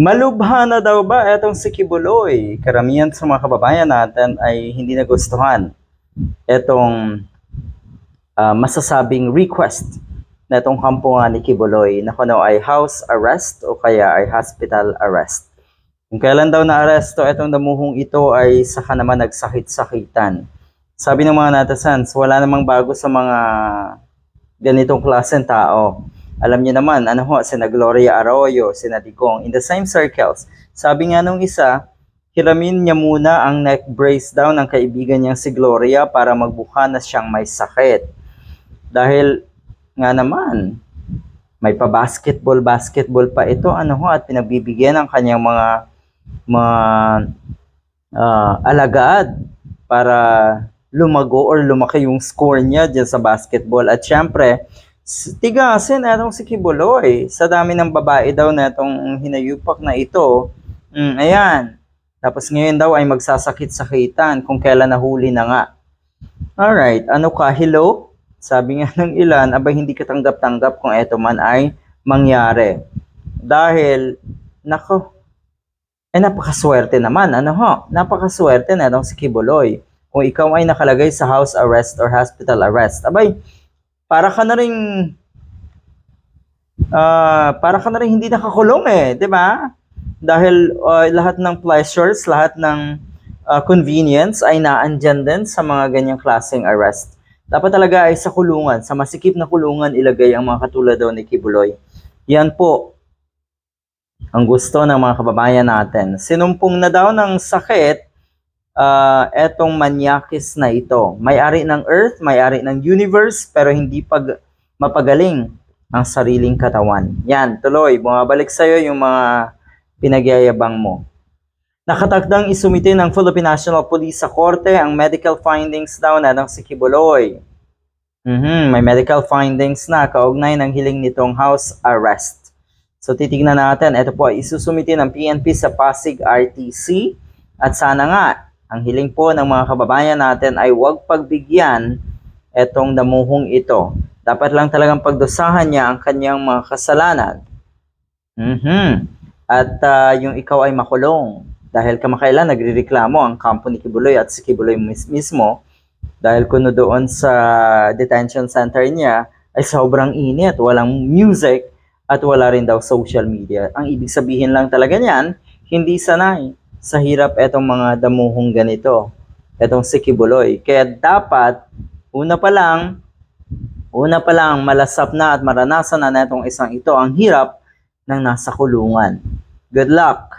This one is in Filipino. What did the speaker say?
Malubha na daw ba etong si Kibuloy? Karamihan sa mga kababayan natin ay hindi nagustuhan etong ah, masasabing request na itong kampungan ni Kibuloy na kuno ay house arrest o kaya ay hospital arrest. Kung kailan daw na-aresto itong damuhong ito ay saka naman nagsakit-sakitan. Sabi ng mga netizens, wala namang bago sa mga ganitong klaseng tao. Alam niyo naman, ano ho, sina Gloria Arroyo, sina Digong, in the same circles. Sabi nga nung isa, hiramin niya muna ang neck brace daw ng kaibigan niyang si Gloria para magbuka na siyang may sakit. Dahil nga naman, may pa-basketball, basketball pa ito, ano ho, at pinagbibigyan ng kanyang mga mga ah, alagad para lumago or lumaki yung score niya dyan sa basketball. At syempre, tigasin etong si Kibuloy. Sa dami ng babae daw na itong hinayupak na ito. Mm, ayan. Tapos ngayon daw ay magsasakit-sakitan kung kailan nahuli na nga. Alright, ano ka, hello? Sabi nga ng ilan, abay hindi ka tanggap-tanggap kung eto man ay mangyari. Dahil, nako, eh napakaswerte naman, ano ho? Napakaswerte na itong si Kibuloy. Kung ikaw ay nakalagay sa house arrest or hospital arrest, abay, para ka na rin, ah, para ka na rin hindi nakakulong eh, di ba? Dahil ah, lahat ng pleasures, lahat ng ah, convenience ay naandyan din sa mga ganyang klaseng arrest. Dapat talaga ay sa kulungan, sa masikip na kulungan ilagay ang mga katulad daw ni Kibuloy. Yan po, ang gusto ng mga kababayan natin. Sinumpong na daw ng sakit ah, etong manyakis na ito. May-ari ng Earth, may-ari ng Universe, pero hindi pag mapagaling ang sariling katawan. Yan, tuloy, bumabalik sa'yo yung mga pinagyayabang mo. Nakatakdang isumite ng Philippine National Police sa korte ang medical findings daw na ng si Kibuloy. Mhm, may medical findings na kaugnay ng hiling nitong house arrest. So titignan natin, ito po ay isusumite ng PNP sa Pasig RTC at sana nga ang hiling po ng mga kababayan natin ay huwag pagbigyan etong damuhong ito. Dapat lang talagang pagdusahan niya ang kanyang mga kasalanan. Mhm. At ah, yung ikaw ay makulong dahil kamakailan nagrereklamo ang kampo ni Kibuloy at si Kibuloy mis- mismo dahil kuno doon sa detention center niya ay sobrang init, walang music at wala rin daw social media. Ang ibig sabihin lang talaga niyan, hindi sanay sa hirap etong mga damuhong ganito, etong si Kibuloy. Kaya dapat, una pa lang, una pa lang malasap na at maranasan na netong isang ito ang hirap ng nasa kulungan. Good luck!